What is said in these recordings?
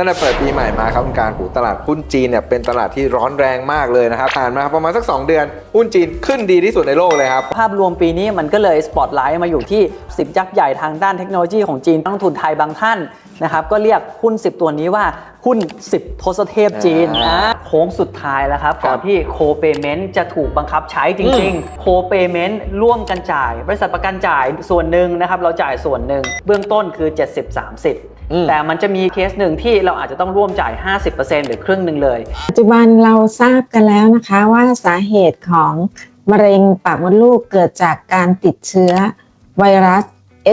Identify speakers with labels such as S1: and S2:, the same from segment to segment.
S1: ตั้งแต่เปิดปีใหม่มาครับคุณการหูตลาดหุ้นจีนเนี่ยเป็นตลาดที่ร้อนแรงมากเลยนะครับผ่านมาประมาณสัก 2 เดือนหุ้นจีนขึ้นดีที่สุดในโลกเลยครับ
S2: ภาพรวมปีนี้มันก็เลยสปอตไลท์มาอยู่ที่ 10 ยักษ์ใหญ่ทางด้านเทคโนโลยีของจีนนักลงทุนไทยบางท่านนะครับก็เรียกหุ้น 10 ตัวนี้ว่าหุ้น 10 ทศเทพจีน
S1: อ่า
S2: นะโค้งสุดท้ายแล้วครับ ก่อนที่โคเปเมนต์จะถูกบังคับใช้จริง ๆ โคเปเมนต์ร่วมกันจ่าย บริษัทประกันจ่ายส่วนหนึ่งนะครับ เราจ่ายส่วนหนึ่ง เบื้องต้นคือ 70-30
S1: อืม
S2: แต่มันจะมีเคสหนึ่งที่เราอาจจะต้องร่วมจ่าย 50%หรือครึ่งหนึ่งเลย
S3: ปัจจุบันเราทราบกันแล้วนะคะว่าสาเหตุของมะเร็งปากมดลูกเกิดจากการติดเชื้อไวรัส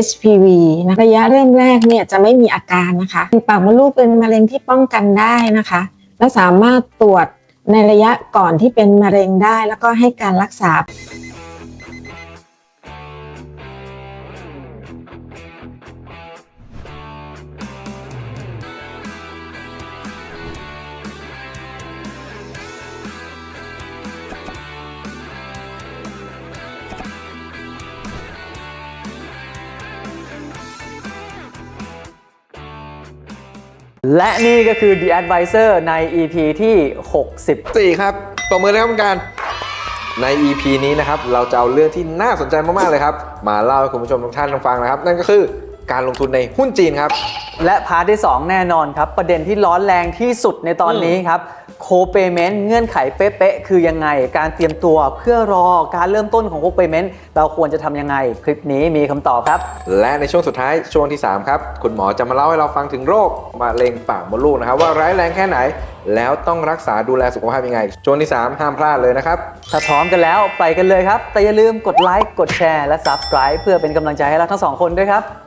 S3: HPV นะระยะเริ่มแรกเนี่ยจะไม่มีอาการนะคะปากมดลูกเป็นมะเร็งที่ป้องกันได้นะคะ และสามารถตรวจในระยะก่อนที่เป็นมะเร็งได้ แล้วก็ให้การรักษา
S2: และนี่ก็คือ The Advisor ใน EP ที่60
S1: สี่ครับตบมือเลยครับคุณการใน EP นี้นะครับ เราจะเอาเรื่องที่น่าสนใจมาก ๆ เลยครับ มาเล่าให้คุณผู้ชมทุกท่านฟังนะครับ นั่นก็คือ การลงทุนในหุ้นจีนครับ
S2: และพาร์ทที่ 2 แน่นอนครับ ประเด็นที่ร้อนแรงที่สุดในตอนนี้ครับโคเปเมนต์เงื่อนไขเป๊ะๆคือยังไง การเตรียมตัวเพื่อรอการเริ่มต้นของโคเปเมนต์เราควรจะทำยังไง คลิปนี้มีคำตอบครับ
S1: และในช่วงสุดท้ายช่วงที่ 3 ครับ คุณหมอจะมาเล่าให้เราฟังถึงโรคมะเร็งปากมดลูกนะครับ ว่าร้ายแรงแค่ไหน แล้วต้องรักษาดูแลสุขภาพยังไง ช่วงที่ 3 ห้ามพลาดเลยนะครับ
S2: ถ้าพร้อมกันแล้วไปกันเลยครับแต่อย่าลืมกดไลค์กดแชร์และ Subscribe เพื่อเป็นกำลังใจให้เราทั้งสองคนด้วยครับ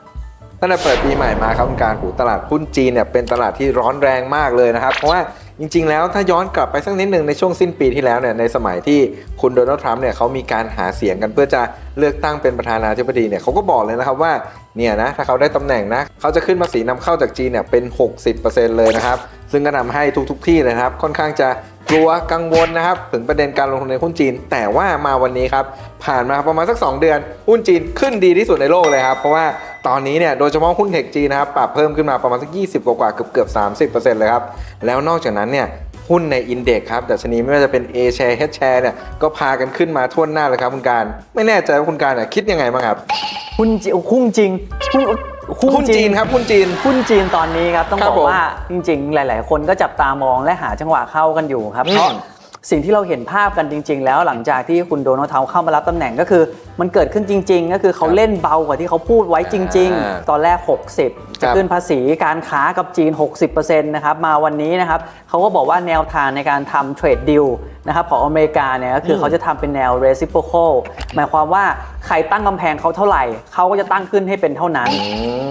S1: ตั้งแต่เปิดปีใหม่มาครับคุณการหูตลาดหุ้นจีนเนี่ยเป็นตลาดที่ร้อนแรงมากเลยนะครับ เพราะว่าจริง ๆ แล้วถ้าย้อนกลับไปสักนิดหนึ่งในช่วงสิ้นปีที่แล้วเนี่ยในสมัยที่คุณโดนัลด์ทรัมป์เนี่ยเขามีการหาเสียงกันเพื่อจะเลือกตั้งเป็นประธานาธิบดีเนี่ยเขาก็บอกเลยนะครับว่าเนี่ยนะถ้าเขาได้ตำแหน่งนะเขาจะขึ้นภาษีนำเข้าจากจีนเนี่ยเป็น 60%เลยนะครับซึ่งก็ทำให้ทุกๆที่นะครับค่อนข้างจะ กลัวกังวลนะครับ ถึงประเด็นการลงทุนในหุ้นจีน แต่ว่ามาวันนี้ครับ ผ่านมาประมาณสัก 2 เดือน หุ้นจีนขึ้นดีที่สุดในโลกเลยครับ เพราะว่าตอนนี้เนี่ยโดยเฉพาะหุ้นเทคจีนนะครับปรับเพิ่มขึ้นมาประมาณสัก 20 กว่าๆเกือบเกือบ30%เลยครับ แล้วนอกจากนั้นเนี่ยหุ้นในอินเด็กซ์ครับดัชนีไม่ว่าจะเป็น A share H share เนี่ยก็พากันขึ้นมาทั่วหน้าเลยครับคุณการ ไม่แน่ใจว่าคุณการเนี่ยคิดยังไงบ้างครับ
S2: หุ้นจีหุ้นจริงหุ้น
S1: หุ้นจีนครับหุ้นจีน
S2: หุ้นจีนตอนนี้ครับต้อง
S1: ครับ
S2: บอก
S1: ผม
S2: ว่าจริง ๆ หลาย ๆ คนก็จับตามองและหาจังหวะเข้ากันอยู่ครับ
S1: อืม
S2: เพราะสิ่งที่เราเห็นภาพกันจริง ๆ แล้วหลังจากที่คุณโดนัลด์ทรัมป์เข้ามารับตำแหน่งก็คือ มันเกิดขึ้นจริง ๆ ก็คือเขาเล่นเบากว่าที่เขาพูดไว้จริง
S1: อ่า
S2: ๆตอนแรก 60 จะขึ้นภาษีการค้ากับจีน 60%นะครับมาวันนี้นะครับเขาก็บอกว่าแนวทางในการทำเทรดดิลนะครับของอเมริกาเนี่ยก็คือเขาจะทำเป็นแนว reciprocal หมายความว่าใครตั้งกำแพงเขาเท่าไหร่ เขาก็จะตั้งขึ้นให้เป็นเท่านั้น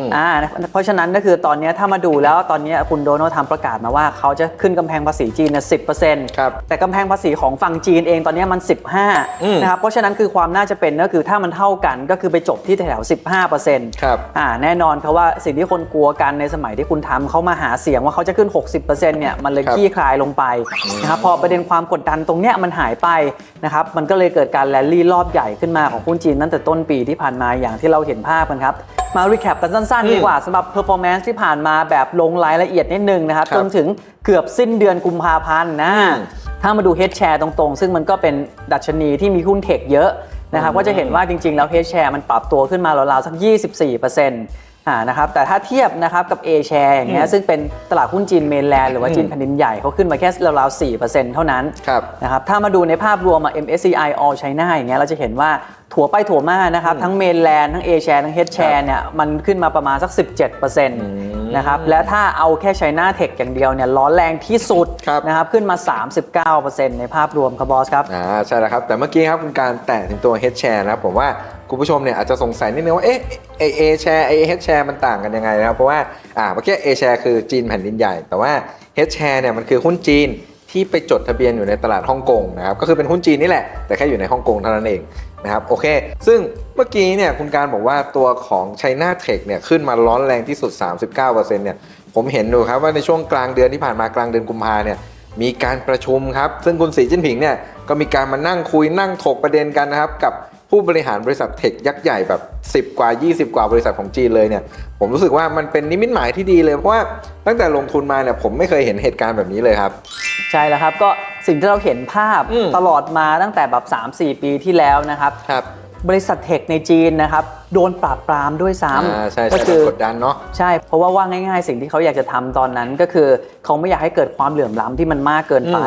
S1: ม
S2: อ่าเพราะฉะนั้นก็คือตอนนี้ถ้ามาดูแล้วตอนนี้คุณโดนัลด์ทรัมป์ประกาศมาว่าเขาจะขึ้นกำแพงภาษีจีนเนี่ยสิบเปอร์เซ็นต์
S1: ครับ
S2: แต่กำแพงภาษีของฝั่งจีนเองตอนนี้มัน
S1: อืม
S2: 15นะครับเพราะฉะนั้นคือความน่าจะเป็นก็คือถ้ามันเท่ากันก็คือไปจบที่แถวๆ15เปอร์เซ็นต์
S1: ครับ
S2: อ่าแน่นอนครับว่าสิ่งที่คนกลัวกันในสมัยที่คุณทำเขามาหาเสียงว่าเขาจะขึ้น 60%เนี่ยมันเลย
S1: ครับ
S2: ขี้คลายลงไปนะครับพอประเด็นความกดดันตรงเนี้ยมันหายไปนะครับมันก็เลยเกิดการแรลลี่รอบใหญ่ขึ้นมาของหุ้นจีนตั้งแต่ต้นปีที่ผ่านมาอย่างที่เราเห็นภาพกันครับมารีแคปกันสั้น
S1: อืม
S2: ๆดีกว่าสำหรับ performance ที่ผ่านมาแบบลงรายละเอียดนิดนึงนะครับ
S1: ครับ
S2: จนถึงเกือบสิ้นเดือนกุมภาพันธ์นะ
S1: อืม
S2: ถ้ามาดู head share ตรงๆ ซึ่งมันก็เป็นดัชนีที่มีหุ้นเทคเยอะ นะครับ
S1: อืม
S2: ก็จะเห็นว่าจริงๆ แล้ว head share มันปรับตัวขึ้นมาราวๆสัก 24% อ่านะครับแต่ถ้าเทียบนะครับกับ A share อย่างเงี้ยซึ่งเป็นตลาดหุ้นจีนเมนแลนด์หรือว่าจีนแผ่นดินใหญ่เขาขึ้นมาแค่ราวๆ4%เท่านั้น
S1: ครับ
S2: นะครับถ้ามาดูในภาพรวมอะ MSCI All China อย่างเงี้ยเราจะเห็นว่าถั่วไปถั่วมานะครับ ทั้งเมนแลนด์ทั้ง A share ทั้ง Head share เนี่ยมันขึ้นมาประมาณสัก 17%นะครับและถ้าเอาแค่ China Tech อย่างเดียวเนี่ยร้อนแรงที่สุด
S1: ครับ
S2: นะครับขึ้นมา 39%ในภาพรวมครับบอสครับ
S1: อ่าใช่แล้วครับแต่เมื่อกี้ครับคุณการแตะถึงตัว Head Share นะครับผมว่า คุณผู้ชมเนี่ยอาจจะสงสัยนิดนึงว่าเอ๊ะไอ A Share ไอ Head Share มันต่างกันยังไงนะครับ เพราะว่าอ่าเมื่อกี้ A Share คือจีนแผ่นดินใหญ่ แต่ว่า Head Share เนี่ยมันคือหุ้นจีนที่ไปจดทะเบียนอยู่ในตลาดฮ่องกงนะครับก็คือเป็นหุ้นจีนนี่แหละ แต่แค่อยู่ในฮ่องกงเท่านั้นเองนะครับโอเค ซึ่งเมื่อกี้เนี่ยคุณการบอกว่าตัวของ China Tech เนี่ยขึ้นมาร้อนแรงที่สุด 39%เนี่ยผมเห็นดูครับว่าในช่วงกลางเดือนที่ผ่านมากลางเดือนกุมภาเนี่ย มีการประชุมครับ ซึ่งคุณสีจิ้นผิงเนี่ยก็มีการมานั่งคุยนั่งถกประเด็นกันนะครับ กับผู้บริหารบริษัทเทคยักษ์ใหญ่แบบ 10 กว่า 20 กว่าบริษัทของจีนเลยเนี่ยผมรู้สึกว่ามันเป็นนิมิตหมายที่ดีเลยเพราะว่าตั้งแต่ลงทุนมาเนี่ยผมไม่เคยเห็นเหตุการณ์แบบนี้เลยครับ
S2: ใช่แล้วครับก็สิ่งที่เราเห็นภาพ
S1: อืม
S2: ตลอดมาตั้งแต่แบบ 3-4 ปีที่แล้วนะครับ
S1: ครับ
S2: บริษัทเทคในจีนนะครับ โดนปราบปรามด้วยซ้
S1: อ่าใช่ำ
S2: ก็
S1: ใช่
S2: คือ
S1: กดดันเนาะ
S2: ใช่ เพราะว่าว่าง่ายๆ สิ่งที่เขาอยากจะทำตอนนั้นก็คือ เขาไม่อยากให้เกิดความเหลื่อมล้ำที่มันมากเกินไป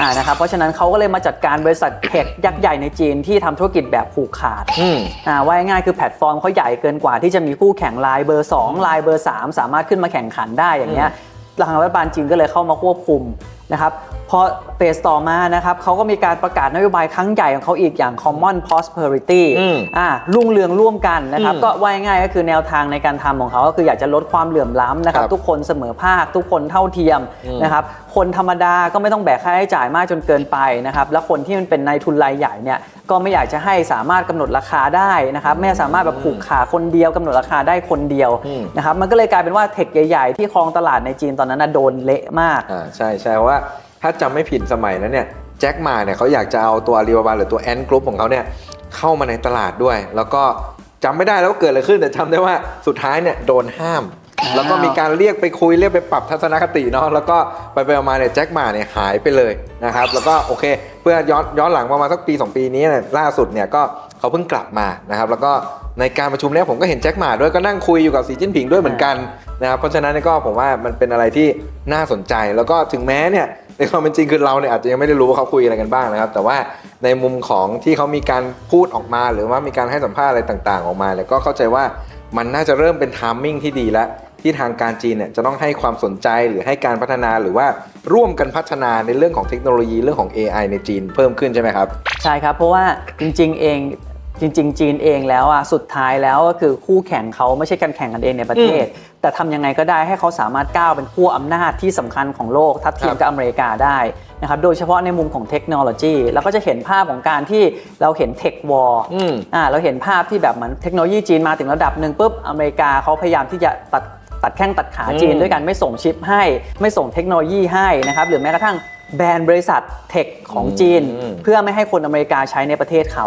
S2: อ่านะครับเพราะฉะนั้นเขาก็เลยมาจัดการบริษัทเทคยักษ์ใหญ่ในจีนที่ทำธุรกิจแบบผูกขาด
S1: อืม
S2: อ่าว่าง่ายๆคือแพลตฟอร์มเขาใหญ่เกินกว่าที่จะมีคู่แข่งรายเบอร์2รายเบอร์ 3 สามารถขึ้นมาแข่งขันได้อย่างเงี้ยทางรัฐบาลจีนก็เลยเข้ามาควบคุมนะครับพอเฟสต่อมานะครับเขาก็มีการประกาศนโยบายครั้งใหญ่ของเขาอีกอย่าง common prosperity
S1: อืม
S2: อ่ารุ่งเรืองร่วมกันนะครับ
S1: อืม
S2: ก็ว่าง่ายๆก็คือแนวทางในการทำของเขาก็คืออยากจะลดความเหลื่อมล้ำนะครับ
S1: ครับ
S2: ทุกคนเสมอภาค ทุกคนเท่าเทียม
S1: อืม
S2: นะครับคนธรรมดาก็ไม่ต้องแบกค่าใช้จ่ายมากจนเกินไปนะครับ แล้วคนที่มันเป็นนายทุนรายใหญ่เนี่ยก็ไม่อยากจะให้สามารถกำหนดราคาได้นะครับ ไม่สามารถแบบผูกขาคนเดียวกำหนดราคาได้คนเดียว
S1: อืม
S2: นะครับมันก็เลยกลายเป็นว่าเทคใหญ่ ๆ ที่ครองตลาดในจีนตอนนั้นนะโดนเละมาก
S1: อ่าใช่ใช่เพราะว่าถ้าจำไม่ผิดสมัยนั้นเนี่ยแจ็คหมาเนี่ยเขาอยากจะเอาตัวอาลีบาบาหรือตัวแอนกรุ๊ปของเขาเนี่ยเข้ามาในตลาดด้วย แล้วก็จำไม่ได้แล้วว่าเกิดอะไรขึ้นแต่จำได้ว่าสุดท้ายเนี่ยโดนห้าม
S2: อ้าว
S1: แล้วก็มีการเรียกไปคุยเรียกไปปรับทัศนคติเนาะแล้วก็ไปไปมาๆเนี่ยแจ็คหมาเนี่ยหายไปเลยนะครับแล้วก็โอเค เพื่อย้อนย้อนหลังประมาณสักปี 2 ปีนี้เนี่ยล่าสุดเนี่ยก็เขาเพิ่งกลับมานะครับแล้วก็ ในการประชุมเนี่ยผมก็เห็นแจ็คหมาด้วยก็นั่งคุยอยู่กับสีจิ้นผิงด้วยเหมือนกันนะครับเพราะฉะนั้นก็ผมว่ามันเป็นอะไรที่น่าสนใจแล้วก็ถึงแม้เนี่ยในความเป็นจริงคือเราเนี่ยอาจจะยังไม่ได้รู้ว่าเขาคุยอะไรกันบ้างนะครับ แต่ว่าในมุมของที่เขามีการพูดออกมา หรือว่ามีการให้สัมภาษณ์อะไรต่าง ๆ ออกมาเนี่ยก็เข้าใจว่ามันน่าจะเริ่มเป็นทามมิ่งที่ดีแล้วที่ทางการจีนเนี่ยจะต้องให้ความสนใจหรือให้การพัฒนาหรือว่าร่วมกันพัฒนาในเรื่องของเทคโนโลยีเรื่องของ AI ในจีนเพิ่มขึ้นใช่ไหมครับ
S2: ใช่ครับ เพราะว่าจริง ๆ เอง จริง ๆ จีนเองแล้วอะสุดท้ายแล้วก็คือคู่แข่งเขาไม่ใช่การแข่งกันเองในประเทศ แต่ทำยังไงก็ได้ให้เขาสามารถก้าวเป็นขั้วอำนาจที่สำคัญของโลกทัดเทียมกับอเมริกาได้นะครับโดยเฉพาะในมุมของเทคโนโลยีเราก็จะเห็นภาพของการที่เราเห็นเทควอร์
S1: อืม
S2: อ่าเราเห็นภาพที่แบบเหมือนเทคโนโลยีจีนมาถึงระดับหนึ่งปุ๊บอเมริกาเขาพยายามที่จะตัดตัดแข้งตัดขาจีน
S1: อืม
S2: ด้วยกันไม่ส่งชิปให้ ไม่ส่งเทคโนโลยีให้นะครับหรือแม้กระทั่ง แบรนด์บริษัทเทคของจีน
S1: อืม
S2: เพื่อไม่ให้คนอเมริกาใช้ในประเทศเขา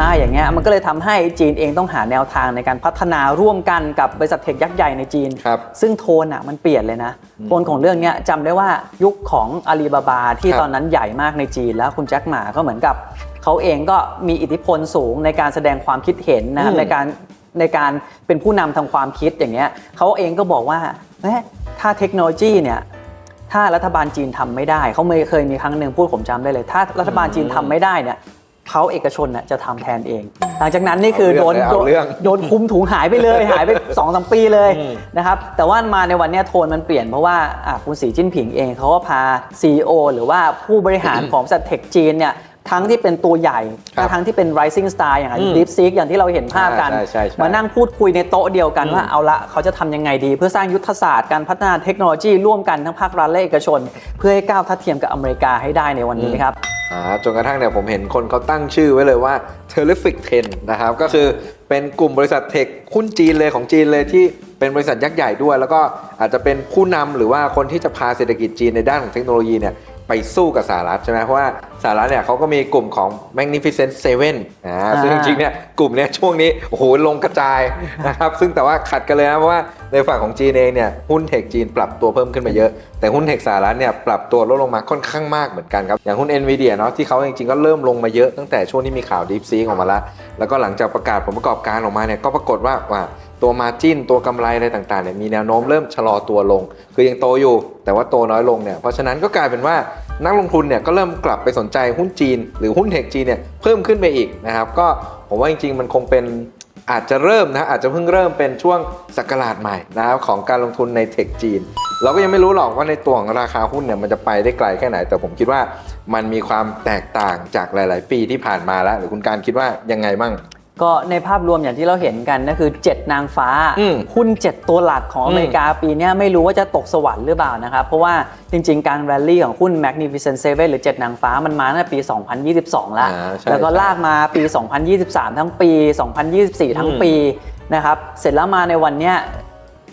S2: อ่าอย่างเงี้ยมันก็เลยทำให้จีนเองต้องหาแนวทางในการพัฒนาร่วมกันกับบริษัทเทคยักษ์ใหญ่ในจีน
S1: ครับ
S2: ซึ่งโทนอะมันเปลี่ยนเลยนะ โทนของเรื่องเนี้ยจำได้ว่ายุคของอาลีบาบาที่
S1: ครับ
S2: ตอนนั้นใหญ่มากในจีน แล้วคุณแจ็คหมาก็เหมือนกับเขาเองก็มีอิทธิพลสูงในการแสดงความคิดเห็นนะครับ
S1: อืม
S2: ในการในการเป็นผู้นำทางความคิดอย่างเงี้ยเขาเองก็บอกว่าเอ๊ะถ้าเทคโนโลยีเนี่ย ถ้ารัฐบาลจีนทำไม่ได้ เขาไม่เคยมีครั้งหนึ่งพูดผมจำได้เลย ถ้ารัฐบาลจีนทำไม่ได้เนี่ยเขาเอกชนน่ะจะทำแทนเอง หลังจากนั้นนี่คือโดน
S1: เอาเรื่อง
S2: โดนคุมถุงหายไปเลยหายไป2อสปีเลย
S1: อืม
S2: นะครับแต่ว่ามาในวันเนี้ยโทนมันเปลี่ยนเพราะว่าอะคุณสีจิ้นผิงเองเขาก็พา CEO หรือว่าผู้บริหารของบริษัทเทคจีนเนี่ย ทั้งที่เป็นตัวใหญ่
S1: ครับ
S2: ทั้งที่เป็น rising star อย่าง
S1: อืม
S2: Deep Seek อย่างที่เราเห็นภาพกัน
S1: ใช่ใช่ใช่
S2: มานั่งพูดคุยในโต๊ะเดียวกัน
S1: อืม
S2: ว่าเอาละเขาจะทำยังไงดี เพื่อสร้างยุทธศาสตร์การพัฒนาเทคโนโลยีร่วมกันทั้งภาครัฐและเอกชน เพื่อให้ก้าวทัดเทียมกับอเมริกาให้ได้ในวันนี้ครับ
S1: อ่าจนกระทั่งเนี่ยผมเห็นคนเขาตั้งชื่อไว้เลยว่า Terrific 10นะครับก็คือเป็นกลุ่มบริษัทเทคหุ้นจีนเลยของจีนเลยที่เป็นบริษัทยักษ์ใหญ่ด้วย แล้วก็อาจจะเป็นผู้นำหรือว่าคนที่จะพาเศรษฐกิจจีนในด้านของเทคโนโลยีเนี่ย ไปสู้กับสหรัฐใช่ไหมเพราะว่าสหรัฐเนี่ยเขาก็มีกลุ่มของ Magnificent Seven อ่าซึ่งจริงๆเนี่ยกลุ่มเนี้ยช่วงนี้โอ้โหลงกระจายนะครับซึ่งแต่ว่าขัดกันเลยนะเพราะว่าในฝั่งของจีนเองเนี่ยหุ้นเทคจีนปรับตัวเพิ่มขึ้นมาเยอะ แต่หุ้นเทคสหรัฐเนี่ยปรับตัวลดลงมาค่อนข้างมากเหมือนกันครับ อย่างหุ้น NVIDIA เนาะที่เขาจริงๆก็เริ่มลงมาเยอะตั้งแต่ช่วงที่มีข่าว DeepSeek ออกมาแล้วแล้วก็หลังจากประกาศผลประกอบการออกมาเนี่ยก็ปรากฏว่าว่า ตัวมาจิ้นตัวกำไรอะไรต่างๆเนี่ยมีแนวโน้มเริ่มชะลอตัวลง คือยังโตอยู่ แต่ว่าโตน้อยลงเนี่ยเพราะฉะนั้นก็กลายเป็นว่านักลงทุนเนี่ยก็เริ่มกลับไปสนใจหุ้นจีน หรือหุ้นเทคจีนเนี่ยเพิ่มขึ้นไปอีกนะครับก็ผมว่าจริง ๆ มันคงเป็นอาจจะเริ่มนะอาจจะเพิ่งเริ่มเป็นช่วงสักราชใหม่นะครับของการลงทุนในเทคจีน เราก็ยังไม่รู้หรอกว่าในตัวของราคาหุ้นเนี่ยมันจะไปได้ไกลแค่ไหน แต่ผมคิดว่ามันมีความแตกต่างจากหลาย ๆ ปีที่ผ่านมาแล้ว หรือคุณการคิดว่ายังไงบ้าง
S2: ก็ในภาพรวมอย่างที่เราเห็นกันก็คือ 7 นางฟ้า
S1: อืม
S2: หุ้น 7 ตัวหลักของอเมริกาปีเนี้ยไม่รู้ว่าจะตกสวรรค์หรือเปล่านะครับ เพราะว่าจริง ๆ การแรลลี่ของหุ้น Magnificent Seven หรือ 7 นางฟ้ามันมาตั้งแต่ปี 2022 แล้ว
S1: อ่าใช่
S2: แล้วก็
S1: ใช่
S2: ลากมาปี 2023 ทั้งปี 2024 ทั้งปีนะครับเสร็จแล้วมาในวันเนี้ย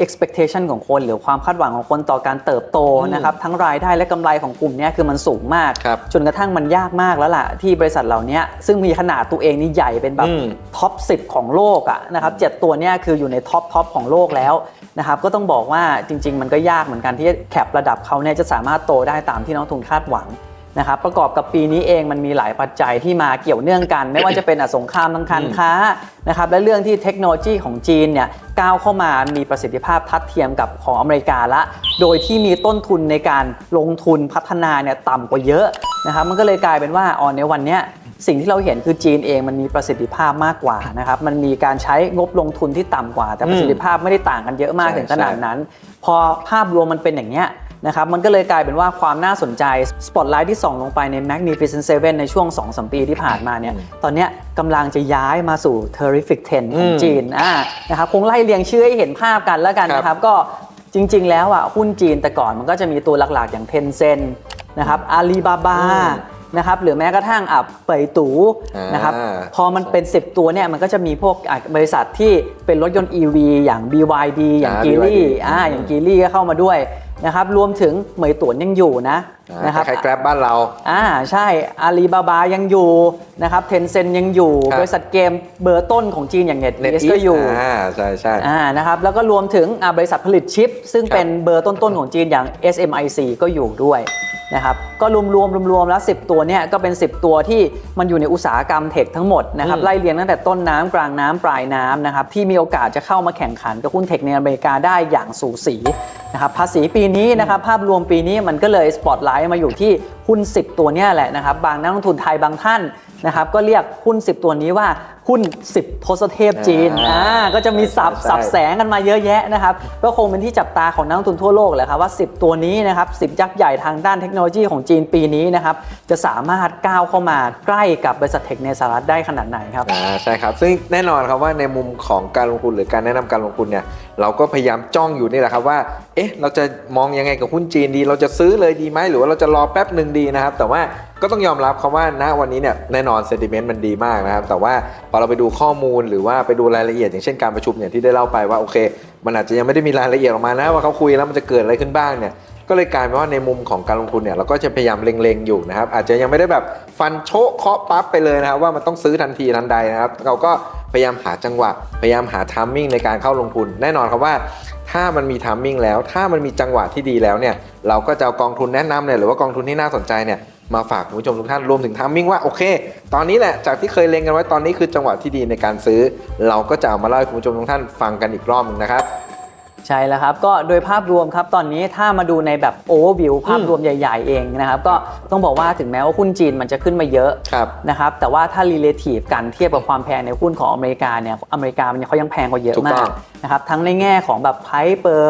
S2: expectation ของคนหรือความคาดหวังของคนต่อการเติบโต
S1: อืม
S2: นะครับทั้งรายได้และกำไรของกลุ่มเนี้ยคือมันสูงมาก
S1: ครับ
S2: จนกระทั่งมันยากมากแล้วล่ะ ที่บริษัทเหล่านี้ซึ่งมีขนาดตัวเองนี่ใหญ่เป็นแบบ
S1: อืม
S2: ท็อป 10 ของโลกอะนะครับเจ็ดตัวเนี้ยคืออยู่ในท็อปท็อปของโลกแล้วนะครับก็ต้องบอกว่าจริง ๆ มันก็ยากเหมือนกันที่แคประดับเขาเนี่ยจะสามารถโตได้ตามที่นักลงทุนคาดหวัง นะครับประกอบกับปีนี้เองมันมีหลายปัจจัยที่มาเกี่ยวเนื่องกัน ไม่ว่าจะเป็นอสงครามทางการค้านะครับและเรื่องที่เทคโนโลยีของจีนเนี่ยก้าวเข้ามามีประสิทธิภาพทัดเทียมกับของอเมริกาละ โดยที่มีต้นทุนในการลงทุนพัฒนาเนี่ยต่ำกว่าเยอะนะครับมันก็เลยกลายเป็นว่าออนในวันเนี้ย สิ่งที่เราเห็นคือจีนเองมันมีประสิทธิภาพมากกว่านะครับมันมีการใช้งบลงทุนที่ต่ำกว่า แต่ประสิทธิภาพไม่ได้ต่างกันเยอะมาก
S1: ใช่
S2: ถึงขนาดนั้น พอภาพรวมมันเป็นอย่างเนี้ยนะครับมันก็เลยกลายเป็นว่าความน่าสนใจสปอตไลท์ที่ส่องลงไปใน Magnificent Seven ในช่วง 2-3 ปีที่ผ่านมาเนี่ยตอนเนี้ยกำลังจะย้ายมาสู่ Terrific 10 ของ
S1: อืม
S2: จีนอ่านะครับคงไล่เรียงชื่อให้เห็นภาพกันแล้วกันนะครับ ก็จริง ๆ แล้วอะหุ้นจีนแต่ก่อนมันก็จะมีตัวหลักๆ อย่าง Tencent นะครับอาลีบาบา
S1: อืม
S2: นะครับหรือแม้กระทั่งอะเปยตู
S1: อ่าน
S2: นะครับพอมันเป็น 10 ตัวเนี่ยมันก็จะมีพวกอะบริษัทที่เป็นรถยนต์ EV อย่าง BYD อย่าง
S1: อ่า
S2: กีลี่
S1: BYD
S2: อ่า
S1: อืม
S2: อย่างกีลี่ก็เข้ามาด้วยนะครับรวมถึงเหมยตวนยังอยู่นะ
S1: อ่า
S2: นะครับ
S1: คล้ายๆแกร็บบ้านเรา
S2: อ่าใช่อาลีบาบายังอยู่นะครับเทนเซ็นยังอยู่
S1: ครับ
S2: บริษัทเกมเบอร์ต้นของจีนอย่าง NetEase
S1: NetEase
S2: ก็อยู่
S1: อ่าใช่ใช่
S2: อ่านะครับแล้วก็รวมถึงอ่าบริษัทผลิตชิป ซึ่ง
S1: ครับ
S2: เป็นเบอร์ต้น ๆ ของจีนอย่าง SMIC ก็อยู่ด้วยนะครับก็รวมๆรวมๆแล้ว 10 ตัวเนี่ยก็เป็น 10 ตัวที่มันอยู่ในอุตสาหกรรมเทคทั้งหมดนะครับ
S1: อืม
S2: ไล่เรียงตั้งแต่ต้นน้ำกลางน้ำปลายน้ำนะครับที่มีโอกาสจะเข้ามาแข่งขันกับหุ้นเทคในอเมริกาได้อย่างสูสีนะครับภาษีปีนี้นะครับภาพรวมปีนี้มันก็เลยสปอตไลท์มาอยู่ที่หุ้น 10 ตัวเนี่ยแหละนะครับ บางนักลงทุนไทยบางท่าน นะครับก็เรียกหุ้น 10 ตัวนี้ว่าหุ้น 10 ทศเทพจีน
S1: อ่า
S2: อ่าก็จะมีสับ
S1: ใช่
S2: สับแสงกันมาเยอะแยะนะครับก็คงเป็นที่จับตาของนักลงทุนทั่วโลกแหละครับว่า 10 ตัวนี้นะครับ10 ยักษ์ใหญ่ทางด้านเทคโนโลยีของจีนปีนี้นะครับจะสามารถก้าวเข้ามาใกล้กับบริษัทเทคในสหรัฐได้ขนาดไหนครับ
S1: อ่าใช่ครับซึ่งแน่นอนครับว่าในมุมของการลงทุนหรือการแนะนำการลงทุนเนี่ยเราก็พยายามจ้องอยู่นี่แหละครับว่าเอ๊ะเราจะมองยังไงกับหุ้นจีนดี เราจะซื้อเลยดีไหมหรือว่าเราจะรอแป๊บหนึ่งดีนะครับแต่ว่า ก็ต้องยอมรับครับว่าณวันนี้เนี่ยแน่นอนเซนติเมนต์มันดีมากนะครับ แต่ว่าพอเราไปดูข้อมูลหรือว่าไปดูรายละเอียด อย่างเช่นการประชุมอย่างที่ได้เล่าไปว่าโอเค มันอาจจะยังไม่ได้มีรายละเอียดออกมานะว่าเขาคุยแล้วมันจะเกิดอะไรขึ้นบ้างเนี่ยก็เลยกลายเป็นว่าในมุมของการลงทุนเนี่ยเราก็จะพยายามเล็งๆอยู่นะครับ อาจจะยังไม่ได้แบบฟันโชะเคาะปั๊บไปเลยนะครับว่ามันต้องซื้อทันทีทันใดนะครับ เราก็พยายามหาจังหวะ พยายามหาทามมิ่งในการเข้าลงทุน แน่นอนครับว่าถ้ามันมีทามมิ่งแล้ว ถ้ามันมีจังหวะที่ดีแล้วเนี่ยเราก็จะเอากองทุนแนะนำเนี่ยหรือว่ากองทุนที่น่าสนใจเนี่ย มาฝากคุณผู้ชมทุกท่านรวมถึงทามมิ่งว่าโอเค ตอนนี้แหละจากที่เคยเล็งกันไว้ตอนนี้คือจังหวะที่ดีในการซื้อ เราก็จะเอามาเล่าให้คุณผู้ชมทุกท่านฟังกันอีกรอบหนึงนะครับ
S2: ใช่แล้วครับก็โดยภาพรวมครับตอนนี้ถ้ามาดูในแบบโอเวอร์วิวภาพรวมใหญ่ ๆ เองนะครับก็ต้องบอกว่าถึงแม้ว่าหุ้นจีนมันจะขึ้นมาเยอะ
S1: ครับ
S2: นะครับแต่ว่าถ้า relative กันเทียบกับความแพงในหุ้นของอเมริกาเนี่ยอเมริกาเนี่ยเขายังแพงกว่าเยอะ
S1: ถูก
S2: มา
S1: ต้
S2: ก
S1: อง
S2: นะครับทั้งในแง่ของแบบ price per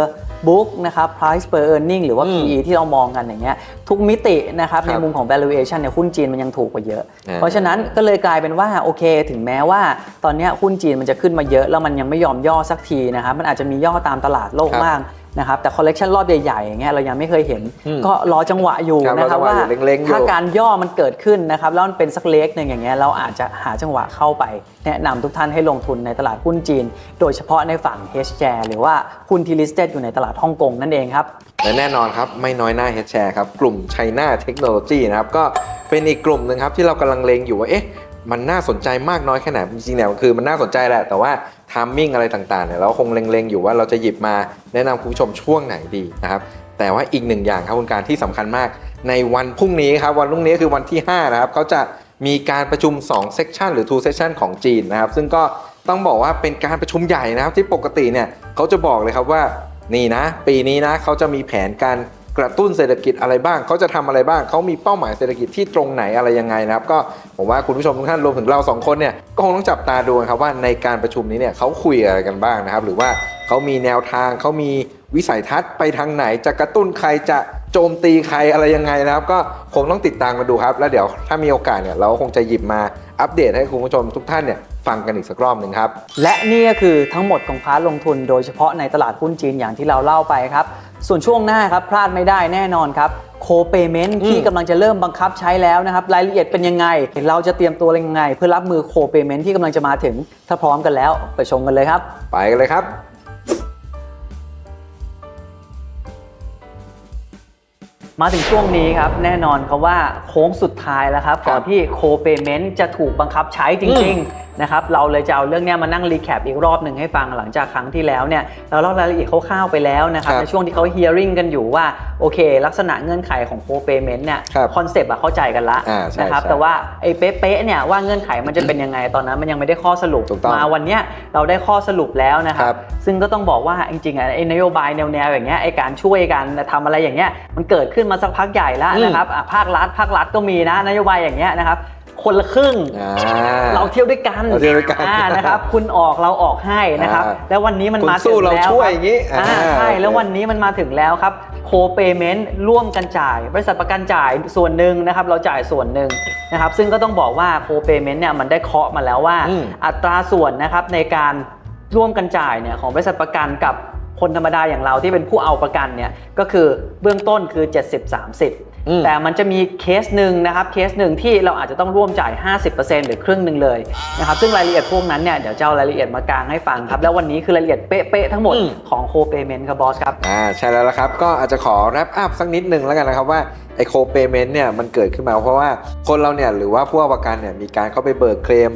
S2: book นะครับ price per earning หรือว่า
S1: อืม
S2: PE ที่เรามองกันอย่างเงี้ยทุกมิตินะครับ
S1: ครับ
S2: ในมุมของ valuation เนี่ยหุ้นจีนมันยังถูกกว่าเยอะ
S1: อ่า
S2: เพราะฉะนั้นก็เลยกลายเป็นว่าโอเค ถึงแม้ว่าตอนเนี้ยหุ้นจีนมันจะขึ้นมาเยอะ แล้วมันยังไม่ยอมย่อสักทีนะครับมันอาจจะมีย่อตามตลาดโลก
S1: ครับ
S2: บ้าง นะครับแต่คอลเลกชันรอบใหญ่ๆอย่างเงี้ยเรายังไม่เคยเห็น
S1: อืม
S2: ก็รอจังหวะอยู่
S1: ครับ
S2: นะครับ
S1: รอจังหวะ
S2: ว่า
S1: อยู่เล็งๆอยู่
S2: ถ้าการย่อมันเกิดขึ้นนะครับแล้วมันเป็นสักเล็กหนึ่งอย่างเงี้ยเราอาจจะหาจังหวะเข้าไป แนะนำทุกท่านให้ลงทุนในตลาดหุ้นจีน โดยเฉพาะในฝั่ง H share หรือว่าหุ้นที่ listed อยู่ในตลาดฮ่องกงนั่นเองครับ
S1: และแน่นอนครับ ไม่น้อยหน้า Head Share ครับกลุ่ม China Technology นะครับก็เป็นอีกกลุ่มหนึ่งครับที่เรากำลังเลงอยู่ว่าเอ๊ะมันน่าสนใจมากน้อยแค่ไหนจริงๆเนี่ยคือมันน่าสนใจแหละแต่ว่า ทามมิ่งอะไรต่างๆเนี่ยเราคงเล็งๆ อยู่ว่าเราจะหยิบมาแนะนำคุณผู้ชมช่วงไหนดีนะครับแต่ว่าอีกหนึ่งอย่างครับคุณการที่สำคัญมาก ในวันพรุ่งนี้ครับวันพรุ่งนี้คือวันที่ 5 นะครับเขาจะมีการประชุม2 section หรือ2 section ของจีนนะครับ ซึ่งก็ต้องบอกว่าเป็นการประชุมใหญ่นะครับที่ปกติเนี่ยเขาจะบอกเลยครับว่านี่นะ ปีนี้นะเขาจะมีแผนการ กระตุ้นเศรษฐกิจอะไรบ้าง เขาจะทำอะไรบ้าง เขามีเป้าหมายเศรษฐกิจที่ตรงไหนอะไรยังไงนะครับ ก็ผมว่าคุณผู้ชมทุกท่านรวมถึงเราสองคนเนี่ยก็คงต้องจับตาดูครับว่าในการประชุมนี้เนี่ยเขาคุยอะไรกันบ้างนะครับ หรือว่าเขามีแนวทางเขามีวิสัยทัศน์ไปทางไหน จะกระตุ้นใครจะโจมตีใครอะไรยังไงนะครับ ก็คงต้องติดตามกันดูครับ แล้วเดี๋ยวถ้ามีโอกาสเนี่ยเราก็คงจะหยิบมาอัปเดตให้คุณผู้ชมทุกท่านเนี่ยฟังกันอีกสักรอบหนึ่งครับ
S2: และนี่ก็คือทั้งหมดของพาร์ทลงทุน โดยเฉพาะในตลาดหุ้นจีนอย่างที่เราเล่าไปครับ ส่วนช่วงหน้าครับพลาดไม่ได้แน่นอนครับโคเปเมนต์ที่
S1: อืม
S2: กำลังจะเริ่มบังคับใช้แล้วนะครับรายละเอียดเป็นยังไง เราจะเตรียมตัวยังไง เพื่อรับมือโคเปเมนต์ที่กำลังจะมาถึง ถ้าพร้อมกันแล้วไปชมกันเลยครับ
S1: ไปกันเลยครับ
S2: มาถึงช่วงนี้ครับ แน่นอนครับว่าโค้งสุดท้ายแล้วครับ ก่อนที่โคเปเมนต์จะถูกบังคับใช้จริง ๆ นะครับ เราเลยจะเอาเรื่องเนี้ยมานั่งรีแคปอีกรอบหนึ่งให้ฟังหลังจากครั้งที่แล้วเนี่ย เราเล่ารายละเอียดคร่าวๆไปแล้วนะครับ
S1: ครับ
S2: ในช่วงที่เขา hearing กันอยู่ว่า โอเค ลักษณะเงื่อนไขของโคเปเมนต์เนี่ย
S1: ครับ
S2: คอนเซปต์อะเข้าใจกันละ
S1: อ่าใช่
S2: นะครับ
S1: ใช่
S2: แต่ว่าไอ้เป๊ะๆเนี่ยว่าเงื่อนไขมันจะเป็นยังไงตอนนั้นมันยังไม่ได้ข้อสรุป
S1: ถูกต้อง
S2: มาวันเนี้ยเราได้ข้อสรุปแล้วนะค
S1: ค
S2: รั
S1: รับบ
S2: ซึ่งก็ต้องบอกว่าจริงๆอะไอ้นโยบายแนวๆอย่างเงี้ยไอ้การช่วยกันทำอะไรอย่างเงี้ยมันเกิดขึ้นมาสักพักใหญ่แล้ว
S1: อืม
S2: นะครับอะภาครัฐภาครัฐก็มีนะนโยบายอย่างเงี้ยนะครับ คนละครึ่ง
S1: อ่า
S2: เราเที่ยวด้วยกัน
S1: เราเที่ยวด้วยกัน
S2: อ่านะครับ คุณออกเราออกให้นะครับ
S1: อ่า
S2: แล้ววันนี้มัน
S1: คุณ
S2: มา
S1: สู้
S2: ถึง
S1: เรา
S2: แล้ว
S1: ช่วย
S2: ครับ
S1: อย่างงี้
S2: อ่า
S1: อ่า
S2: ใช่
S1: โอเค
S2: แล้ววันนี้มันมาถึงแล้วครับโคเปเมนต์ร่วมกันจ่าย บริษัทประกันจ่ายส่วนหนึ่งนะครับ เราจ่ายส่วนหนึ่งนะครับ ซึ่งก็ต้องบอกว่าโคเปเมนต์เนี่ยมันได้เคาะมาแล้วว่า
S1: อืม
S2: อัตราส่วนนะครับในการร่วมกันจ่ายเนี่ยของบริษัทประกันกับ คนธรรมดาอย่างเราที่เป็นผู้เอาประกันเนี่ยก็คือเบื้องต้นคือ 70-30
S1: อืม
S2: แต่มันจะมีเคสหนึ่งนะครับเคสหนึ่งที่เราอาจจะต้องร่วมจ่าย 50%หรือครึ่งหนึ่งเลยนะครับซึ่งรายละเอียดพวกนั้นเนี่ยเดี๋ยวจะเอารายละเอียดมากางให้ฟังครับ แล้ววันนี้คือรายละเอียดเป๊ะๆทั้งหมด
S1: อืม
S2: ของโคเปเมนต์ครับบอสครับ
S1: อ่าใช่แล้วละครับ ก็อาจจะขอแรปอัพสักนิดนึงแล้วกันนะครับว่าไอโคเปเมนต์เนี่ยมันเกิดขึ้นมาเพราะว่าคนเราเนี่ยหรือว่าผู้เอาประกันเนี่ยมีการเข้าไปเบิกเคลม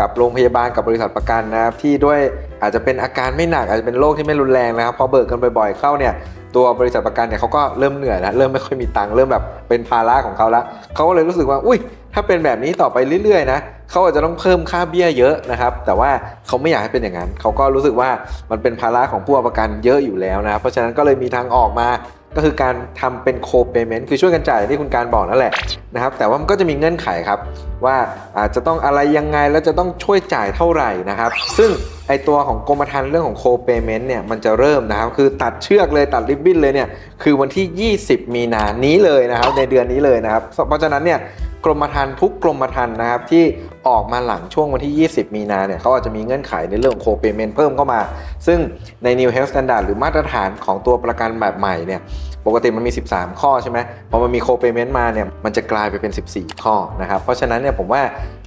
S1: กับโรงพยาบาลกับบริษัทประกันนะครับที่ด้วยอาจจะเป็นอาการไม่หนักอาจจะเป็นโรคที่ไม่รุนแรงนะครับพอเบิกกันบ่อยๆเข้าเนี่ยตัวบริษัทประกันเนี่ยเขาก็เริ่มเหนื่อยแล้วเริ่มไม่ค่อยมีตังค์เริ่มแบบเป็นภาระของเขาแล้วเขาก็เลยรู้สึกว่าอุ้ยถ้าเป็นแบบนี้ต่อไปเรื่อยๆนะเขาอาจจะต้องเพิ่มค่าเบี้ยเยอะนะครับแต่ว่าเขาไม่อยากให้เป็นอย่างนั้นเขาก็รู้สึกว่ามันเป็นภาระของผู้ประกันเยอะอยู่แล้วนะครับเพราะฉะนั้นก็เลยมีทางออกมา ก็คือการทำเป็นโคเปเมนต์คือช่วยกันจ่ายอย่างที่คุณการบอกนั่นแหละนะครับแต่ว่ามันก็จะมีเงื่อนไขครับ ว่าอาจจะต้องอะไรยังไงแล้วจะต้องช่วยจ่ายเท่าไหร่นะครับ ซึ่งไอตัวของกรมธรรม์เรื่องของโคเปเมนต์เนี่ยมันจะเริ่มนะครับ คือตัดเชือกเลยตัดริบบิ้นเลยเนี่ยคือวันที่ 20 มีนานี้เลยนะครับ ในเดือนนี้เลยนะครับ เพราะฉะนั้นเนี่ย กรมธรรม์ทุกกรมธรรม์นะครับที่ออกมาหลังช่วงวันที่ 20 มีนาเนี่ยเขาอาจจะมีเงื่อนไขในเรื่องโคเปเมนเพิ่มเข้ามา ซึ่งใน New Health Standard หรือมาตรฐานของตัวประกันแบบใหม่เนี่ยปกติมันมี 13 ข้อใช่ไหมพอมันมีโคเปเมนต์มาเนี่ยมันจะกลายไปเป็น 14 ข้อนะครับเพราะฉะนั้นเนี่ยผมว่า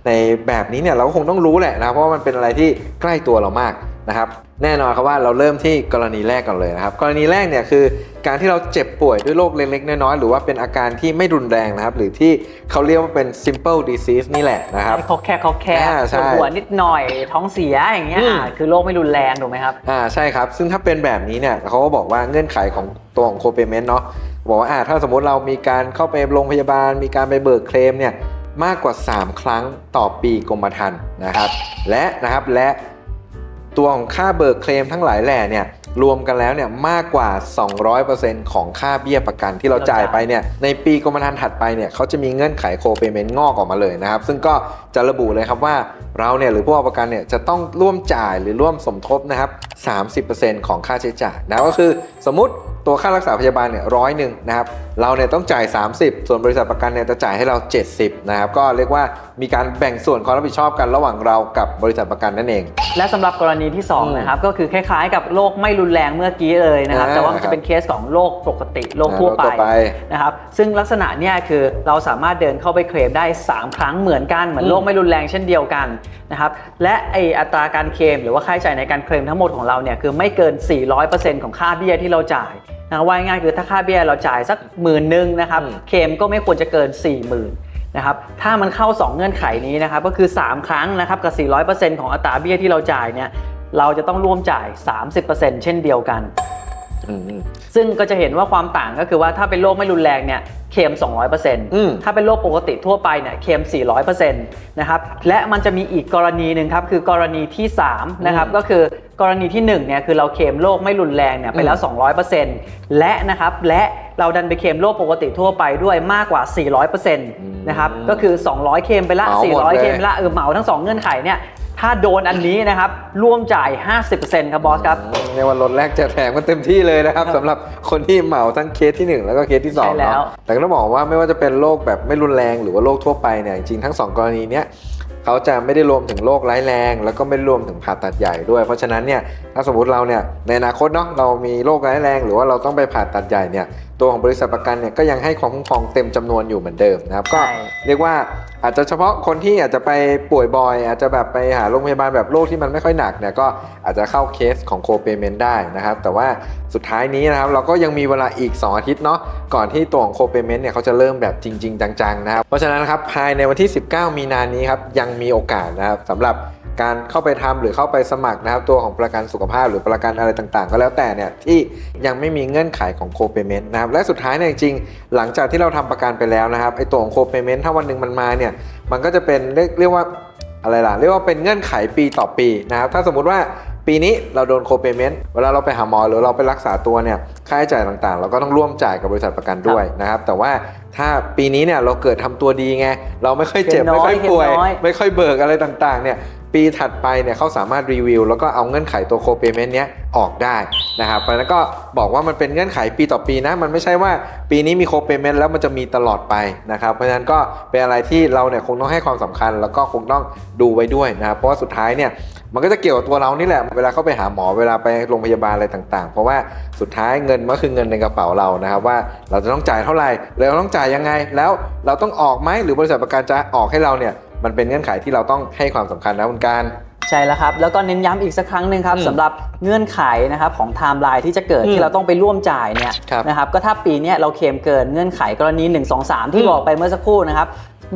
S1: ในแบบนี้เนี่ยเราก็คงต้องรู้แหละนะเพราะว่ามันเป็นอะไรที่ใกล้ตัวเรามาก นะครับแน่นอนครับว่าเราเริ่มที่กรณีแรกก่อนเลยนะครับ กรณีแรกเนี่ยคือการที่เราเจ็บป่วยด้วยโรคเล็กๆน้อยๆหรือว่าเป็นอาการที่ไม่รุนแรงนะครับ หรือที่เขาเรียกว่าเป็น simple disease นี่แหละนะครับ
S2: เขาแค่เขาแค่
S1: อ่าใช่
S2: ปวดหัวนิดหน่อยท้องเสียอย่างเงี้ย
S1: อืม
S2: อ่าคือโรคไม่รุนแรงถูกไหมครับ
S1: อ่าใช่ครับ ซึ่งถ้าเป็นแบบนี้เนี่ยเขาก็บอกว่าเงื่อนไขของตัวของโคเปเมนต์เนาะบอกว่าอ่าถ้าสมมติเรามีการเข้าไปโรงพยาบาล มีการไปเบิกเคลมเนี่ยมากกว่า 3 ครั้งต่อปีกรมธรรม์นะครับ และนะครับและ ตัวของค่าเบิกเคลมทั้งหลายแหล่เนี่ยรวมกันแล้วเนี่ยมากกว่า 200%ของค่าเบี้ยประกันที่เราจ่ายไปเนี่ยในปีกรมธรรม์ถัดไปเนี่ยเขาจะมีเงื่อนไขโคเปเมนต์งอกออกมาเลยนะครับ ซึ่งก็จะระบุเลยครับว่าเราเนี่ยหรือผู้เอาประกันเนี่ยจะต้องร่วมจ่ายหรือร่วมสมทบนะครับ 30%ของค่าใช้จ่ายนะก็คือสมมติ ตัวค่ารักษาพยาบาลเนี่ยร้อยหนึ่งนะครับเราเนี่ยต้องจ่าย 30 ส่วนบริษัทประกันเนี่ยจะจ่ายให้เรา 70นะครับก็เรียกว่ามีการแบ่งส่วนความรับผิดชอบกันระหว่างเรากับบริษัทประกันนั่นเอง
S2: และสำหรับกรณีที่
S1: อืม
S2: 2นะครับก็คือคล้ายๆ กับโรคไม่รุนแรงเมื่อกี้เลยนะครับ
S1: อ่า
S2: แต่ว่ามันจะเป็นเคสของโรคปกติโรคทั่วไป
S1: โรคทั่วไป
S2: นะครับซึ่งลักษณะเนี่ยคือเราสามารถเดินเข้าไปเคลมได้ 3 ครั้งเหมือนกันเหมือน
S1: อืม
S2: โรคไม่รุนแรงเช่นเดียวกันนะครับและไออัตราการเคลมหรือว่าค่าใช้จ่ายในการเคลมทั้งหมดของเราเนี่ยคือไม่เกิน 400%ของค่าเบี้ยที่เราจ่าย นะว่าง่ายๆคือถ้าค่าเบี้ยเราจ่ายสักหมื่นหนึ่งนะครับ
S1: อืม
S2: เคลมก็ไม่ควรจะเกิน 4 0,000นะครับถ้ามันเข้า 2 เงื่อนไขนี้นะครับก็คือ 3 ครั้งนะครับกับ 400%ของอัตราเบี้ยที่เราจ่ายเนี่ยเราจะต้องร่วมจ่าย 30%เช่นเดียวกัน
S1: อืม
S2: ซึ่งก็จะเห็นว่าความต่างก็คือว่าถ้าเป็นโรคไม่รุนแรงเนี่ยเคลม
S1: อืม
S2: 200%ถ้าเป็นโรคปกติทั่วไปเนี่ยเคลม400%นะครับและมันจะมีอีกกรณีหนึ่งครับคือกรณีที่3นะครับ
S1: อืม
S2: ก็คือ กรณีที่1เนี่ยคือเราเคลมโรคไม่รุนแรงเนี่ยไปแล้ว 200%และนะครับและเราดันไปเคลมโรคปกติทั่วไปด้วยมากกว่า 400%นะครับก็คือ 200 เคลมไปละ
S1: เหมาหมดเลย
S2: 400 เคลมไปละเออเหมาทั้งสองเงื่อนไขเนี่ยถ้าโดนอันนี้นะครับ ร่วมจ่าย 50%ครับบอสครับ
S1: อืมเรียกว่าลดแรกแจกแถมกันเต็มที่เลยนะครับสำหรับคนที่เหมาทั้งเคสที่ 1 แล้วก็เคสที่2
S2: ใช่แล้ว
S1: เนาะแต่ก็ต้องบอกว่าไม่ว่าจะเป็นโรคแบบไม่รุนแรงหรือว่าโรคทั่วไปเนี่ยจริงๆทั้ง 2 กรณีเนี้ย เขาจะไม่ได้รวมถึงโรคร้ายแรง แล้วก็ไม่รวมถึงผ่าตัดใหญ่ด้วย เพราะฉะนั้นเนี่ยถ้าสมมติเราเนี่ยในอนาคตเนาะเรามีโรคร้ายแรง หรือว่าเราต้องไปผ่าตัดใหญ่เนี่ย ตัวของบริษัทประกันเนี่ยก็ยังให้ความคุ้มครองเต็มจำนวนอยู่เหมือนเดิมนะครับก็
S2: ใช่
S1: เรียกว่าอาจจะเฉพาะคนที่อาจจะไปป่วยบ่อย อาจจะแบบไปหาโรงพยาบาลแบบโรคที่มันไม่ค่อยหนักเนี่ยก็อาจจะเข้าเคสของโคเปเมนต์ได้นะครับแต่ว่าสุดท้ายนี้นะครับเราก็ยังมีเวลาอีก 2 อาทิตย์เนาะก่อนที่ตัวของโคเปเมนต์เนี่ยเขาจะเริ่มแบบจริง ๆ จังๆนะครับเพราะฉะนั้นนะครับภายในวันที่ 19 มีนานี้ครับยังมีโอกาสนะครับสำหรับ การเข้าไปทำหรือเข้าไปสมัครนะครับ ตัวของประกันสุขภาพหรือประกันอะไรต่างๆ ก็แล้วแต่เนี่ยที่ยังไม่มีเงื่อนไขของโคเปเมนต์นะครับและสุดท้ายเนี่ยจริงๆหลังจากที่เราทำประกันไปแล้วนะครับไอ้ตัวของโคเปเมนต์ถ้าวันหนึ่งมันมาเนี่ยมันก็จะเป็นเรียกว่าอะไรล่ะเรียกว่าเป็นเงื่อนไขปีต่อปีนะครับถ้าสมมุติว่าปีนี้เราโดนโคเปเมนต์เวลาเราไปหาหมอหรือเราไปรักษาตัวเนี่ยค่าใช้จ่ายต่างๆ เราก็ต้องร่วมจ่ายกับบริษัทประกันด้วยนะครับ แต่ว่าถ้าปีนี้เนี่ยเราเกิดทำตัวดีไง เราไม่ค่อยเจ็บ ไม่ค่อยป่วย ไม่ค่อยเบิกอะไรต่างๆเนี่ยปีถัดไปเนี่ยเขาสามารถรีวิว แล้วก็เอาเงื่อนไขตัวโคเปเมนต์เนี้ยออกได้นะครับเพราะนั้นก็บอกว่ามันเป็นเงื่อนไขปีต่อปีนะ มันไม่ใช่ว่าปีนี้มีโคเปเมนต์แล้วมันจะมีตลอดไปนะครับ เพราะฉะนั้นก็เป็นอะไรที่เราเนี่ยคงต้องให้ความสำคัญ แล้วก็คงต้องดูไว้ด้วยนะครับเพราะว่าสุดท้ายเนี่ยมันก็จะเกี่ยวกับตัวเรานี่แหละ เวลาเข้าไปหาหมอ เวลาไปโรงพยาบาลอะไรต่างๆ เพราะว่าสุดท้ายเงินมันคือเงินในกระเป๋าเรานะครับว่าเราจะต้องจ่ายเท่าไหร่เราต้องจ่ายยังไง แล้วเราต้องออกไหมหรือบริษัทประกันจะออกให้เราเนี่ย มันเป็นเงื่อนไขที่เราต้องให้ความสำคัญนะคุณการ
S2: ใช่แล้วครับ แล้วก็เน้นย้ำอีกสักครั้งหนึ่งครับ
S1: อืม
S2: สำหรับเงื่อนไขนะครับของไทม์ไลน์ที่จะเกิด
S1: อืม
S2: ที่เราต้องไปร่วมจ่ายเนี่ย
S1: ครับ
S2: นะครับก็ถ้าปีเนี้ยเราเคลมเกินเงื่อนไขกรณี 1 2 3 ที่
S1: อืม
S2: บอกไปเมื่อสักครู่นะครับ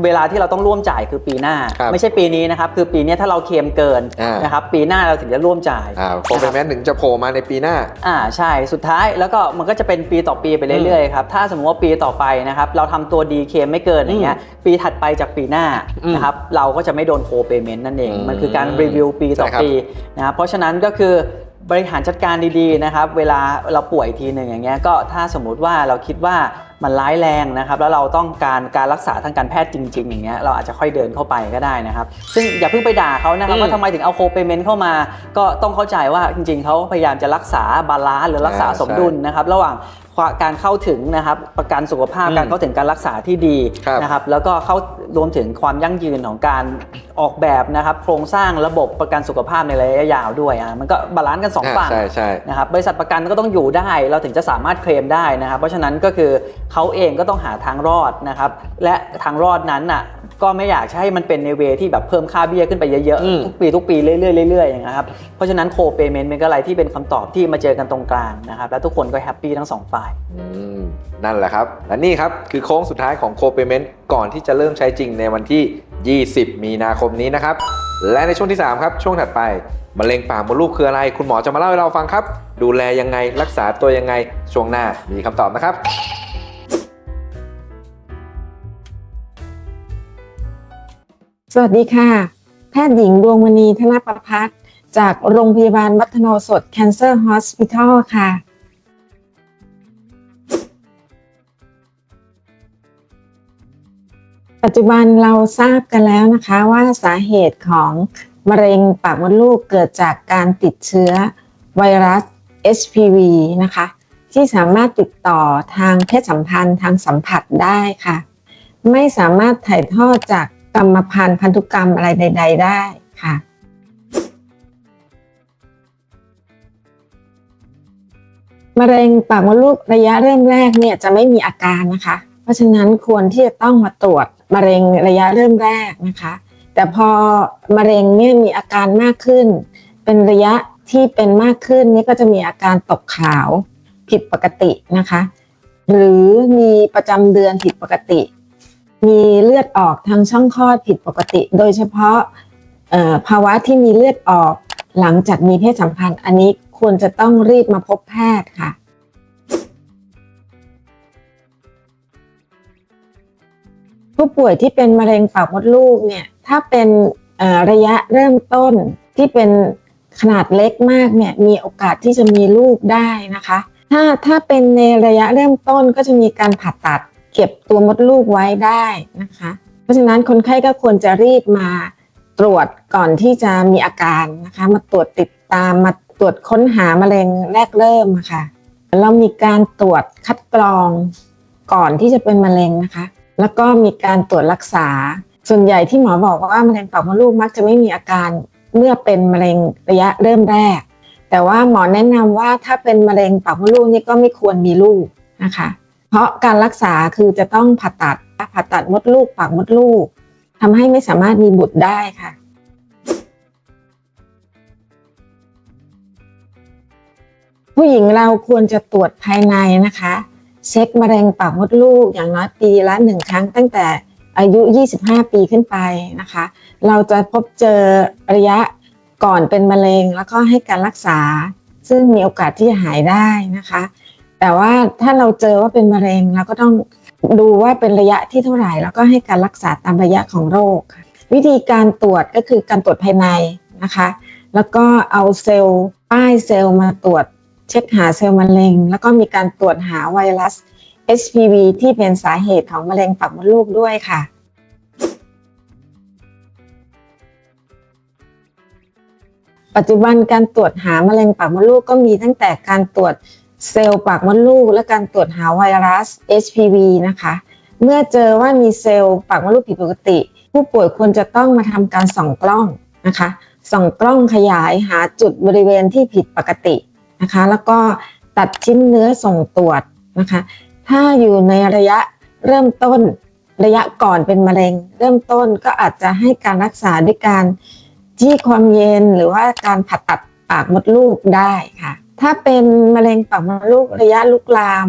S2: เวลาที่เราต้องร่วมจ่ายคือปีหน้า
S1: ครับ
S2: ไม่ใช่ปีนี้นะครับ คือปีเนี้ยถ้าเราเคลมเกิน
S1: อ่าน
S2: นะครับปีหน้าเราถึงจะร่วมจ่าย
S1: อ่าโคเปเมนต์ถึงจะโผล่มาในปีหน้า
S2: อ่าใช่สุดท้ายแล้วก็มันก็จะเป็นปีต่อปีไปเรื่อยๆครับถ้าสมมติว่าปีต่อไปนะครับเราทำตัวดีเคลมไม่เกินอย่างเงี้ยปีถัดไปจากปีหน้า
S1: อืม
S2: นะครับเราก็จะไม่โดนโคเปเมนต์นั่นเอง
S1: อืม
S2: มันคือการรีวิวปีต่อ
S1: ใช่ครับ
S2: ปีนะครับเพราะฉะนั้นก็คือบริหารจัดการดีๆนะครับเวลาเราป่วยทีหนึ่งอย่างเงี้ยก็ถ้าสมมุติว่าเราคิดว่า มันร้ายแรงนะครับ แล้วเราต้องการการรักษาทางการแพทย์จริง ๆ อย่างเงี้ยเราอาจจะค่อยเดินเข้าไปก็ได้นะครับ ซึ่งอย่าเพิ่งไปด่าเขานะครับ
S1: อืม
S2: ว่าทำไมถึงเอาโคเปเมนต์เข้ามา ก็ต้องเข้าใจว่าจริง ๆเขาพยายามจะรักษาบาลานซ์หรือรักษา
S1: อ่า
S2: สมดุลนะครับระหว่างการเข้าถึงนะครับประกันสุขภาพ
S1: อืม
S2: การเข้าถึงการรักษาที่ดี
S1: ครับ
S2: นะครับแล้วก็เข้ารวมถึงความยั่งยืนของการออกแบบนะครับโครงสร้างระบบประกันสุขภาพในระยะยาวด้วยอะมันก็บาลานซ์กันสอง
S1: อ่า
S2: ฝั่ง
S1: ใช่ใช่
S2: นะครับบริษัทประกันก็ต้องอยู่ได้เราถึงจะสามารถเคลมได้นะครับ เพราะฉะนั้นก็คือเขาเองก็ต้องหาทางรอดนะครับและทางรอดนั้นน่ะก็ไม่อยากจะให้มันเป็นในเวที่แบบเพิ่มค่าเบี้ยขึ้นไปเยอะ
S1: อืม
S2: ๆทุกปีทุกปีเรื่อยๆเรื่อยๆอย่างเงี้ยครับเพราะฉะนั้นโคเปเมนต์เป็นก็อะไรที่เป็นคำตอบที่มาเจอกันตรงกลางนะครับ และทุกคนก็แฮปปี้ทั้งสองฝ่าย
S1: อืมนั่นแหละครับ และนี่ครับ คือโค้งสุดท้ายของโคเปเมนต์ก่อนที่จะเริ่มใช้จริงในวันที่ 20 มีนาคมนี้นะครับ และในช่วงที่ 3 ครับ ช่วงถัดไปมะเร็งปากมดลูกคืออะไร คุณหมอจะมาเล่าให้เราฟังครับ ดูแลยังไงรักษาตัวยังไง ช่วงหน้ามีคำตอบนะครับ
S3: สวัสดีค่ะ แพทย์หญิงดวงมณีธนประพัฒน์จากโรงพยาบาลวัฒโนสด Cancer Hospital ค่ะ ปัจจุบันเราทราบกันแล้วนะคะว่าสาเหตุของมะเร็งปากมดลูกเกิดจากการติดเชื้อไวรัส HPV นะคะ ที่สามารถติดต่อทางเพศสัมพันธ์ทางสัมผัสได้ค่ะ ไม่สามารถถ่ายทอดจากกรรมพันธุ์พันธุกรรมอะไรใด ๆ ได้ค่ะ มะเร็งปากมดลูกระยะเริ่มแรกเนี่ยจะไม่มีอาการนะคะ ราะฉะนั้นควรที่จะต้องมาตรวจมะเร็งระยะเริ่มแรกนะคะ แต่พอมะเร็งเนี่ยมีอาการมากขึ้น เป็นระยะที่เป็นมากขึ้นนี่ก็จะมีอาการตกขาวผิดปกตินะคะ หรือมีประจำเดือนผิดปกติ มีเลือดออกทางช่องคลอดผิดปกติ โดยเฉพาะภาวะที่มีเลือดออกหลังจากมีเพศสัมพันธ์ อันนี้ควรจะต้องรีบมาพบแพทย์ค่ะ ผู้ป่วยที่เป็นมะเร็งปากมดลูกเนี่ยถ้าเป็นระยะเริ่มต้นที่เป็นขนาดเล็กมากเนี่ยมีโอกาสที่จะมีลูกได้นะคะ ถ้าถ้าเป็นในระยะเริ่มต้นก็จะมีการผ่าตัดเก็บตัวมดลูกไว้ได้นะคะ เพราะฉะนั้นคนไข้ก็ควรจะรีบมาตรวจก่อนที่จะมีอาการนะคะมาตรวจติดตามมาตรวจค้นหามะเร็งแรกเริ่มะค่ะเรามีการตรวจคัดกรองก่อนที่จะเป็นมะเร็งนะคะ แล้วก็มีการตรวจรักษา ส่วนใหญ่ที่หมอบอกว่ามะเร็งปากมดลูกมักจะไม่มีอาการเมื่อเป็นมะเร็งระยะเริ่มแรก แต่ว่าหมอแนะนำว่าถ้าเป็นมะเร็งปากมดลูกนี่ก็ไม่ควรมีลูกนะคะ เพราะการรักษาคือจะต้องผ่าตัดผ่าตัดมดลูกปากมดลูกทำให้ไม่สามารถมีบุตรได้ค่ะผู้หญิงเราควรจะตรวจภายในนะคะ เช็คมะเร็งปากมดลูกอย่างน้อยปีละหนึ่งครั้งตั้งแต่อายุ 25 ปีขึ้นไปนะคะ เราจะพบเจอระยะก่อนเป็นมะเร็งแล้วก็ให้การรักษา ซึ่งมีโอกาสที่จะหายได้นะคะ แต่ว่าถ้าเราเจอว่าเป็นมะเร็งเราก็ต้องดูว่าเป็นระยะที่เท่าไหร่ แล้วก็ให้การรักษาตามระยะของโรค วิธีการตรวจก็คือการตรวจภายในนะคะ แล้วก็เอาเซลล์ป้ายเซลล์มาตรวจ เช็คหาเซลล์มะเร็ง แล้วก็มีการตรวจหาไวรัส HPV ที่เป็นสาเหตุของมะเร็งปากมดลูกด้วยค่ะปัจจุบันการตรวจหามะเร็งปากมดลูกก็มีตั้งแต่การตรวจเซลล์ปากมดลูก และการตรวจหาไวรัส HPV นะคะ เมื่อเจอว่ามีเซลล์ปากมดลูกผิดปกติ ผู้ป่วยควรจะต้องมาทำการส่องกล้องนะคะ ส่องกล้องขยายหาจุดบริเวณที่ผิดปกติ นะคะ แล้วก็ตัดชิ้นเนื้อส่งตรวจนะคะ ถ้าอยู่ในระยะเริ่มต้นระยะก่อนเป็นมะเร็ง เริ่มต้นก็อาจจะให้การรักษาด้วยการจี้ความเย็นหรือว่าการผ่าตัดปากมดลูกได้ค่ะ ถ้าเป็นมะเร็งปากมดลูกระยะลุกลาม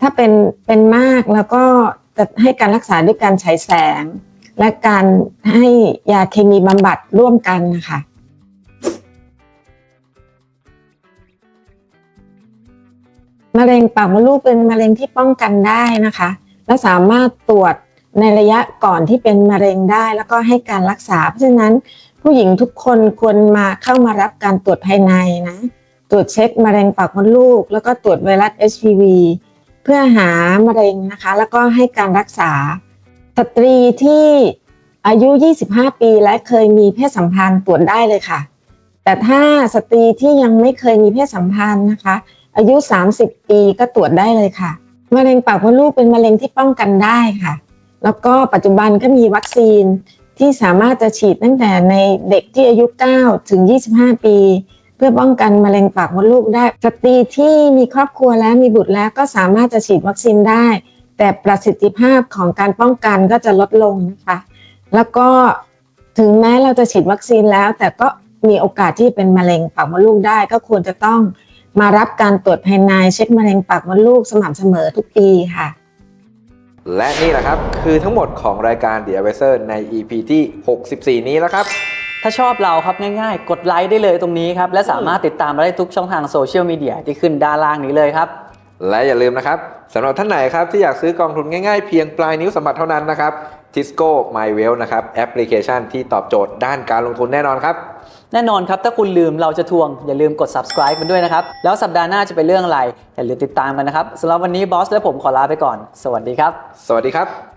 S3: ถ้าเป็นเป็นมากแล้วก็จะให้การรักษาด้วยการฉายแสง และการให้ยาเคมีบำบัดร่วมกันนะคะ มะเร็งปากมดลูกเป็นมะเร็งที่ป้องกันได้นะคะ และสามารถตรวจในระยะก่อนที่เป็นมะเร็งได้ แล้วก็ให้การรักษา เพราะฉะนั้นผู้หญิงทุกคนควรมาเข้ามารับการตรวจภายในนะตรวจเช็คมะเร็งปากมดลูก แล้วก็ตรวจไวรัส HPV เพื่อหามะเร็งนะคะ แล้วก็ให้การรักษา สตรีที่อายุ 25 ปีและเคยมีเพศสัมพันธ์ตรวจได้เลยค่ะ แต่ถ้าสตรีที่ยังไม่เคยมีเพศสัมพันธ์นะคะ อายุ 30 ปีก็ตรวจได้เลยค่ะ มะเร็งปากมดลูกเป็นมะเร็งที่ป้องกันได้ค่ะ แล้วก็ปัจจุบันก็มีวัคซีนที่สามารถจะฉีดตั้งแต่ในเด็กที่อายุ 9 ถึง 25 ปี เพื่อป้องกันมะเร็งปากมดลูกได้สตรีที่มีครอบครัวแล้วมีบุตรแล้วก็สามารถจะฉีดวัคซีนได้ แต่ประสิทธิภาพของการป้องกันก็จะลดลงนะคะ แล้วก็ถึงแม้เราจะฉีดวัคซีนแล้ว แต่ก็มีโอกาสที่เป็นมะเร็งปากมดลูกได้ก็ควรจะต้อง มารับการตรวจภายในเช็คมะเร็งปากมดลูกสม่ำเสมอทุกปีค่ะ
S1: และนี่แหละครับ คือทั้งหมดของรายการ The Advisor ใน EP ที่ 64 นี้แล้วครับ
S2: ถ้าชอบเราครับง่ายๆ กดไลค์ได้เลยตรงนี้ครับ และสามารถติดตามเราได้ทุกช่องทางโซเชียลมีเดียที่ขึ้นด้านล่างนี้เลยครับ
S1: และอย่าลืมนะครับสำหรับท่านไหนครับที่อยากซื้อกองทุนง่ายๆ เพียงปลายนิ้วสัมผัสเท่านั้นนะครับ Tisco My Wealth นะครับแอปพลิเคชันที่ตอบโจทย์ด้านการลงทุนแน่นอนครับ
S2: แน่นอนครับ ถ้าคุณลืมเราจะทวง อย่าลืมกด subscribe มันด้วยนะครับ แล้วสัปดาห์หน้าจะเป็นเรื่องอะไร อย่าลืมติดตามกันนะครับสำหรับวันนี้บอสและผมขอลาไปก่อน สวัสดีครับ
S1: สวัสดีครับ